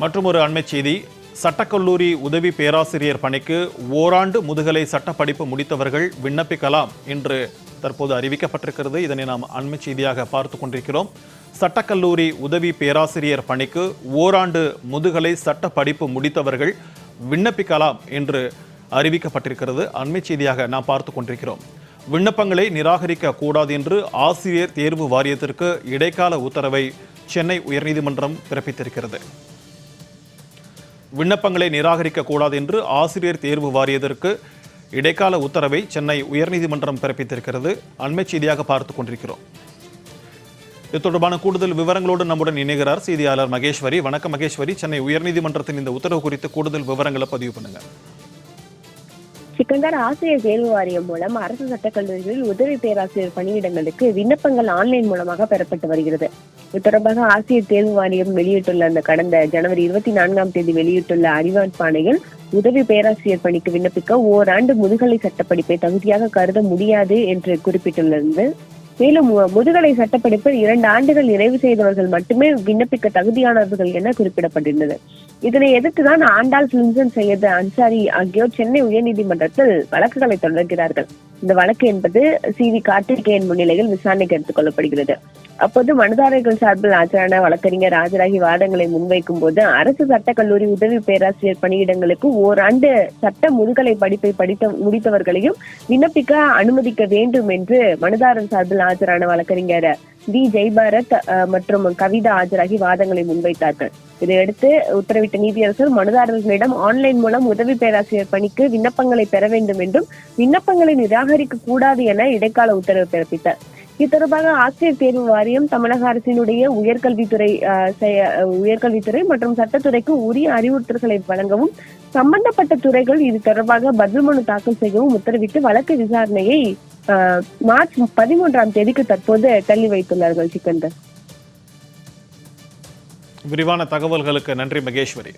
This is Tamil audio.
மற்றும் ஒரு அண்மைச் செய்தி. சட்டக்கல்லூரி உதவி பேராசிரியர் பணிக்கு ஓராண்டு முதுகலை சட்டப்படிப்பு முடித்தவர்கள் விண்ணப்பிக்கலாம் என்று தற்போது அறிவிக்கப்பட்டிருக்கிறது. இதனை நாம் அண்மைச் செய்தியாக பார்த்து கொண்டிருக்கிறோம். சட்டக்கல்லூரி உதவி பேராசிரியர் பணிக்கு ஓராண்டு முதுகலை சட்ட படிப்பு முடித்தவர்கள் விண்ணப்பிக்கலாம் என்று அறிவிக்கப்பட்டிருக்கிறது. அண்மைச் செய்தியாக நாம் பார்த்து கொண்டிருக்கிறோம். விண்ணப்பங்களை நிராகரிக்க கூடாது என்று ஆசிரியர் தேர்வு வாரியத்திற்கு இடைக்கால உத்தரவை சென்னை உயர்நீதிமன்றம் பிறப்பித்திருக்கிறது. விண்ணப்பங்களை நிராகரிக்க கூடாது என்று ஆசிரியர் தேர்வு வாரியத்திற்கு இடைக்கால உத்தரவை சென்னை உயர்நீதிமன்றம் பிறப்பித்திருக்கிறது. அண்மை செய்தியாக பார்த்து கொண்டிருக்கிறோம். இது தொடர்பான கூடுதல் விவரங்களோடு நம்முடன் இணைகிறார் செய்தியாளர் மகேஸ்வரி. வணக்கம் மகேஸ்வரி. சென்னை உயர்நீதிமன்றத்தின் இந்த உத்தரவு குறித்து கூடுதல் விவரங்களை பதிவு பண்ணுங்க. சிக்கந்தர் ஆசிரியர் தேர்வு வாரியம் மூலம் அரசு சட்டக் கல்லூரிகளில் உதவி பேராசிரியர் பணியிடங்களுக்கு விண்ணப்பங்கள் ஆன்லைன் மூலமாக பெறப்பட்டு வருகிறது. இது தொடர்பாக ஆசிய தேர்வு வாரியம் வெளியிட்டுள்ள அந்த கடந்த ஜனவரி இருபத்தி நான்காம் தேதி வெளியிட்டுள்ள அறிவிப்பாணையில் உதவி பேராசிரியர் பணிக்கு விண்ணப்பிக்க ஓராண்டு முதுகலை சட்டப்படிப்பை தகுதியாக கருத முடியாது என்று குறிப்பிட்டுள்ளது. மேலும் முதுகலை சட்டப்படிப்பில் இரண்டு ஆண்டுகள் நிறைவு செய்தவர்கள் மட்டுமே விண்ணப்பிக்க தகுதியானவர்கள் என குறிப்பிடப்பட்டிருந்தது. இதனை எதிர்த்துதான் ஆண்டாள் பிலிம்சன் சையது அன்சாரி ஆகியோர் சென்னை உயர்நீதிமன்றத்தில் வழக்குகளை தொடர்கிறார்கள். இந்த வழக்கு என்பது சி வி கார்த்திகேயன் முன்னிலையில் விசாரணைக்கு எடுத்துக் கொள்ளப்படுகிறது. அப்போது மனுதாரர்கள் சார்பில் ஆஜரான வழக்கறிஞர் ஆஜராகி வாதங்களை முன்வைக்கும் போது அரசு சட்டக்கல்லூரி உதவி பேராசிரியர் பணியிடங்களுக்கு ஓராண்டு சட்ட முதுகலை படிப்பை படித்த முடித்தவர்களையும் விண்ணப்பிக்க அனுமதிக்க வேண்டும் என்று மனுதாரர் சார்பில் ஆஜரான வழக்கறிஞர் வி. ஜெய்பாரத் மற்றும் கவிதா ஆஜராகி வாதங்களை முன்வைத்தார்கள். இதையடுத்து உத்தரவிட்ட நீதியரசர் மனுதாரர்களிடம் ஆன்லைன் மூலம் உதவி பேராசிரியர் பணிக்கு விண்ணப்பங்களை பெற வேண்டும் என்றும் விண்ணப்பங்களை நிராகரிக்க கூடாது என இடைக்கால உத்தரவு பிறப்பித்தார். இது தொடர்பாக ஆசிரியர் தேர்வு வாரியம் தமிழக அரசினுடைய உயர்கல்வித்துறை உயர்கல்வித்துறை மற்றும் சட்டத்துறைக்கு உரிய அறிவுறுத்தல்களை வழங்கவும் சம்பந்தப்பட்ட துறைகள் இது தொடர்பாக பதில் மனு தாக்கல் செய்யவும் உத்தரவிட்டு வழக்கு விசாரணையை மார்ச் பதிமூன்றாம் தேதிக்கு தற்போது தள்ளி வைத்துள்ளார்கள் சிக்கந்தர். விரிவான தகவல்களுக்கு நன்றி மகேஸ்வரி.